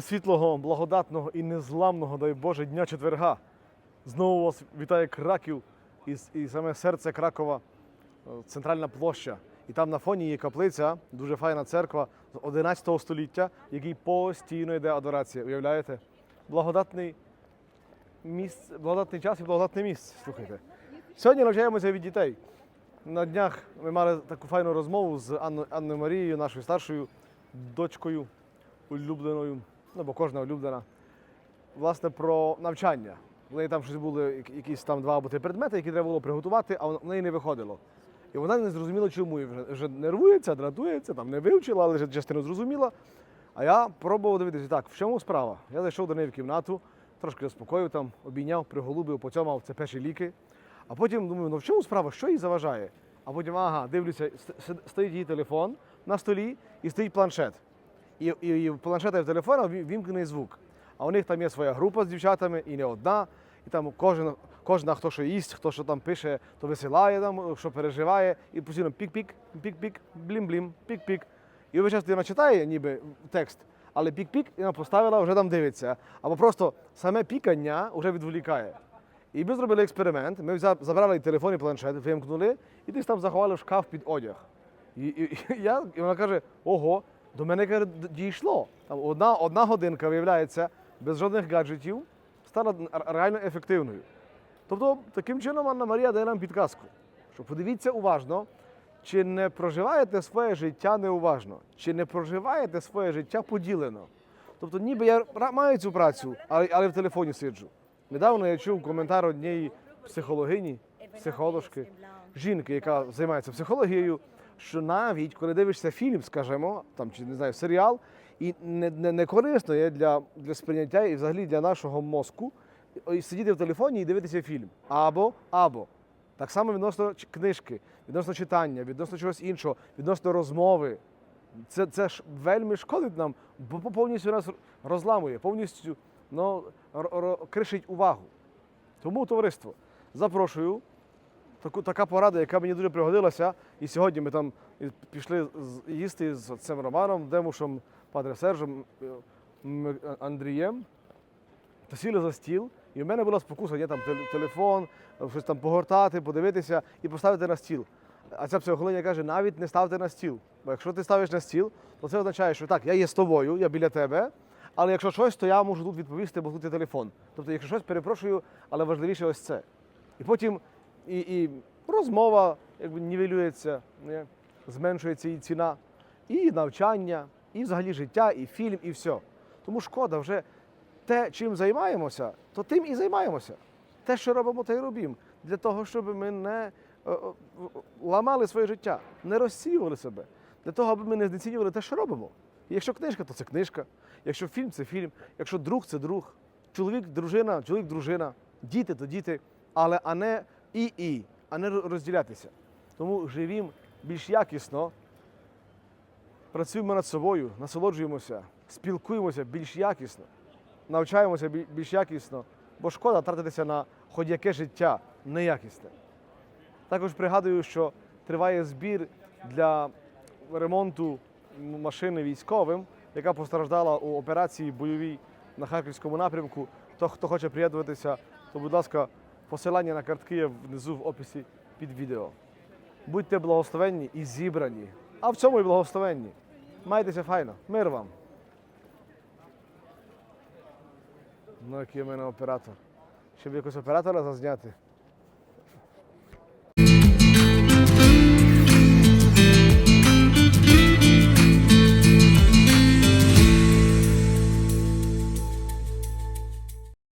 світлого, благодатного і незламного, дай Боже, дня четверга. Знову вас вітає Краків і, і саме серце Кракова, е, центральна площа. І там на фоні є каплиця, дуже файна церква з 11 століття, якій постійно йде адорація. Уявляєте? Благодатний місце, благодатний час і благодатне місце. Слухайте. Сьогодні навчаємося від дітей. На днях ми мали таку файну розмову з Анною Марією, нашою старшою дочкою, улюбленою, ну бо кожна улюблена, власне, про навчання. В неї там щось були якісь там два або три предмети, які треба було приготувати, а в неї не виходило. І вона не зрозуміла, чому. І вже, вже нервується, дратується, там не вивчила, але вже частину зрозуміла. А я пробував дивитися, так, в чому справа? Я зайшов до неї в кімнату, трошки заспокоїв там, обійняв, приголубив, поцьомав, це перші ліки. А потім думаю, ну в чому справа, що їй заважає? А потім, ага, дивлюся, стоїть її телефон на столі і стоїть планшет. І, і, в планшета і в телефона вімкнений звук. А у них там є своя група з дівчатами, і не одна. І там кожен, кожна, хто що їсть, хто що там пише, то висилає там, що переживає, і постійно пік-пік, пік-пік, блім-блім, пік-пік. І весь час людина читає ніби текст, але пік-пік і вона поставила, вже там дивиться. Або просто саме пікання вже відволікає. І ми зробили експеримент. Ми забрали телефон, і планшет, вимкнули, і десь там заховали в шкаф під одяг. І, і, і я, і вона каже: ого, до мене дійшло. Там одна, одна годинка, виявляється, без жодних гаджетів, стала реально ефективною. Тобто, таким чином Анна Марія дає нам підказку, що подивіться уважно, чи не проживаєте своє життя неуважно, чи не проживаєте своє життя поділено. Тобто, ніби я маю цю працю, але, але в телефоні сиджу. Недавно я чув коментар однієї психологині, психоложки, жінки, яка займається психологією, що навіть коли дивишся фільм, скажімо, там чи не знаю, серіал, і не, не, не корисно є для, для сприйняття і взагалі для нашого мозку сидіти в телефоні і дивитися фільм. Або, або. Так само відносно книжки, відносно читання, відносно чогось іншого, відносно розмови. Це, це ж вельми шкодить нам, бо повністю нас розламує, повністю ну, кришить увагу. Тому, товариство, запрошую. Таку, така порада, яка мені дуже пригодилася. І сьогодні ми там пішли їсти з цим Романом, Демушем, Падре Сержем, е, Андрієм. Та сіли за стіл, і в мене була спокуса, є там телефон, щось там погортати, подивитися і поставити на стіл. А ця психологиня каже, навіть не ставте на стіл. Бо якщо ти ставиш на стіл, то це означає, що так, я є з тобою, я біля тебе, але якщо щось, то я можу тут відповісти, бо тут є телефон. Тобто, якщо щось, перепрошую, але важливіше ось це. І потім і, і розмова якби нівелюється, зменшується її ціна, і навчання, і взагалі життя, і фільм, і все. Тому шкода вже те, чим займаємося, то тим і займаємося. Те, що робимо, те й робимо. Для того, щоб ми не е, е, ламали своє життя, не розсіювали себе. Для того, аби ми не знецінювали те, що робимо. Якщо книжка, то це книжка. Якщо фільм, це фільм. Якщо друг, це друг. Чоловік, дружина, чоловік, дружина. Діти, то діти. Але а не і-і, а не розділятися. Тому живімо більш якісно, працюємо над собою, насолоджуємося, спілкуємося більш якісно, навчаємося більш якісно, бо шкода тратитися на хоч яке життя неякісне. Також пригадую, що триває збір для ремонту машини військовим, яка постраждала у операції бойовій на Харківському напрямку. То, хто хоче приєднуватися, то, будь ласка, посилання на картки є внизу в описі під відео. Будьте благословенні і зібрані. А в цьому і благословенні. Майтеся файно. Мир вам. Ну, який в мене оператор. Щоб якось оператора зазняти.